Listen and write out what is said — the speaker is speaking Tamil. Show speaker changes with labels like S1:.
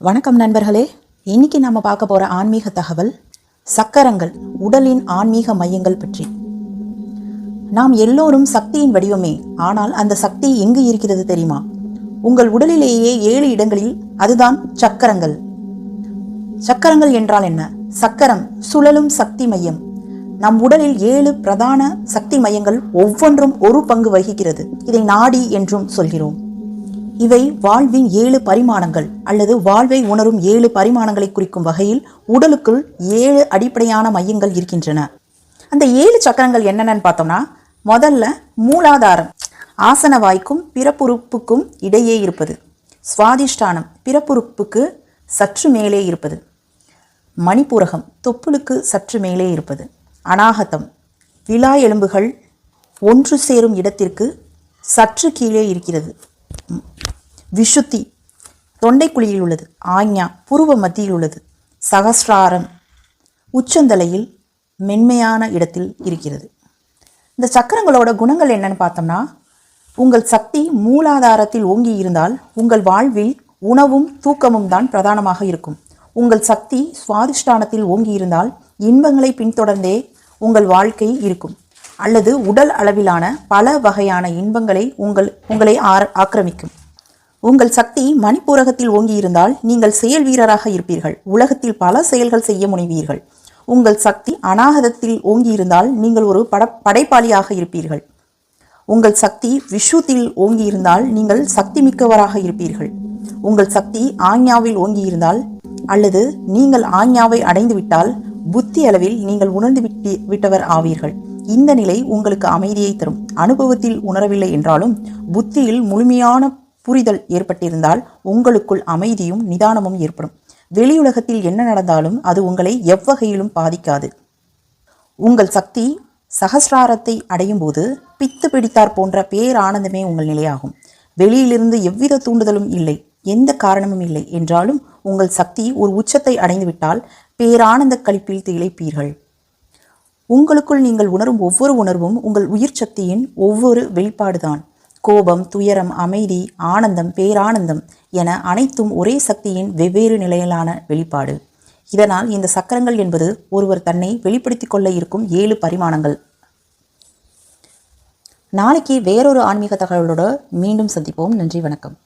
S1: வணக்கம் நண்பர்களே. இன்னைக்கு நம்ம பார்க்க போற ஆன்மீக தகவல் சக்கரங்கள் உடலின் ஆன்மீக மையங்கள் பற்றி. நாம் எல்லோரும் சக்தியின் வடிவமே ஆனால் அந்த சக்தி எங்கு இருக்கிறது தெரியுமா? உங்கள் உடலிலேயே ஏழு இடங்களில் அதுதான் சக்கரங்கள். சக்கரங்கள் என்றால் என்ன? சக்கரம் சுழலும் சக்தி மையம். நம் உடலில் ஏழு பிரதான சக்தி மையங்கள் ஒவ்வொன்றும் ஒரு பங்கு வகிக்கிறது. இதை நாடி என்றும் சொல்கிறோம். இவை வாழ்வின் ஏழு பரிமாணங்கள் அல்லது வாழ்வை உணரும் ஏழு பரிமாணங்களை குறிக்கும் வகையில் உடலுக்குள் ஏழு அடிப்படையான மையங்கள் இருக்கின்றன. அந்த ஏழு சக்கரங்கள் என்னென்னு பார்த்தோம்னா முதல்ல மூலாதாரம் ஆசன வாய்க்கும் பிறப்புறுப்புக்கும் இடையே இருப்பது. சுவாதிஷ்டானம் பிறப்புறுப்புக்கு சற்று மேலே இருப்பது. மணிப்புரகம் தொப்புளுக்கு சற்று மேலே இருப்பது. அநாகதம் விழா எலும்புகள் ஒன்று சேரும் இடத்திற்கு சற்று கீழே இருக்கிறது. விஷுத்தி தொண்டைக்குழியில் உள்ளது. ஆஞ்ஞா புருவ மத்தியில் உள்ளது. சகஸ்ராரம் உச்சந்தலையில் மென்மையான இடத்தில் இருக்கிறது. இந்த சக்கரங்களோட குணங்கள் என்னன்னு பார்த்தோம்னா உங்கள் சக்தி மூலாதாரத்தில் ஓங்கி இருந்தால் உங்கள் வாழ்வில் உணவும் தூக்கமும் தான் பிரதானமாக இருக்கும். உங்கள் சக்தி சுவாதிஷ்டானத்தில் ஓங்கி இருந்தால் இன்பங்களை பின்தொடர்ந்தே உங்கள் வாழ்க்கை இருக்கும். அல்லது உடல் அளவிலான பல வகையான இன்பங்களை உங்கள் உங்களை ஆர- ஆக்கிரமிக்கும். உங்கள் சக்தி மணிப்பூரகத்தில் ஓங்கியிருந்தால் நீங்கள் செயல் வீரராக இருப்பீர்கள். உலகத்தில் பல செயல்கள் செய்ய முனைவீர்கள். உங்கள் சக்தி அநாகதத்தில் ஓங்கியிருந்தால் நீங்கள் ஒரு பட படைப்பாளியாக இருப்பீர்கள். உங்கள் சக்தி விஷுத்தில் ஓங்கியிருந்தால் நீங்கள் சக்தி மிக்கவராக இருப்பீர்கள். உங்கள் சக்தி ஆஞ்ஞாவில் ஓங்கியிருந்தால் அல்லது நீங்கள் ஆஞ்ஞாவை அடைந்துவிட்டால் புத்தி அளவில் நீங்கள் உணர்ந்து விட்டு விட்டவர் ஆவீர்கள். இந்த நிலை உங்களுக்கு அமைதியை தரும். அனுபவத்தில் உணரவில்லை என்றாலும் புத்தியில் முழுமையான புரிதல் ஏற்பட்டிருந்தால் உங்களுக்குள் அமைதியும் நிதானமும் ஏற்படும். வெளியுலகத்தில் என்ன நடந்தாலும் அது உங்களை எவ்வகையிலும் பாதிக்காது. உங்கள் சக்தி சகசிராரத்தை அடையும் போது பித்து பிடித்தார் போன்ற பேரானந்தமே உங்கள் நிலையாகும். வெளியிலிருந்து எவ்வித தூண்டுதலும் இல்லை. எந்த காரணமும் இல்லை என்றாலும் உங்கள் சக்தி ஒரு உச்சத்தை அடைந்துவிட்டால் பேரானந்த கழிப்பில் திளைப்பீர்கள். உங்களுக்குள் நீங்கள் உணரும் ஒவ்வொரு உணர்வும் உங்கள் உயிர் சக்தியின் ஒவ்வொரு வெளிப்பாடுதான். கோபம் துயரம் அமைதி ஆனந்தம் பேரானந்தம் என அனைத்தும் ஒரே சக்தியின் வெவ்வேறு நிலையிலான வெளிப்பாடு. இதனால் இந்த சக்கரங்கள் என்பது ஒருவர் தன்னை வெளிப்படுத்திக் கொள்ள இருக்கும் ஏழு பரிமாணங்கள். நாளைக்கு வேறொரு ஆன்மீக தகவலோட மீண்டும் சந்திப்போம். நன்றி வணக்கம்.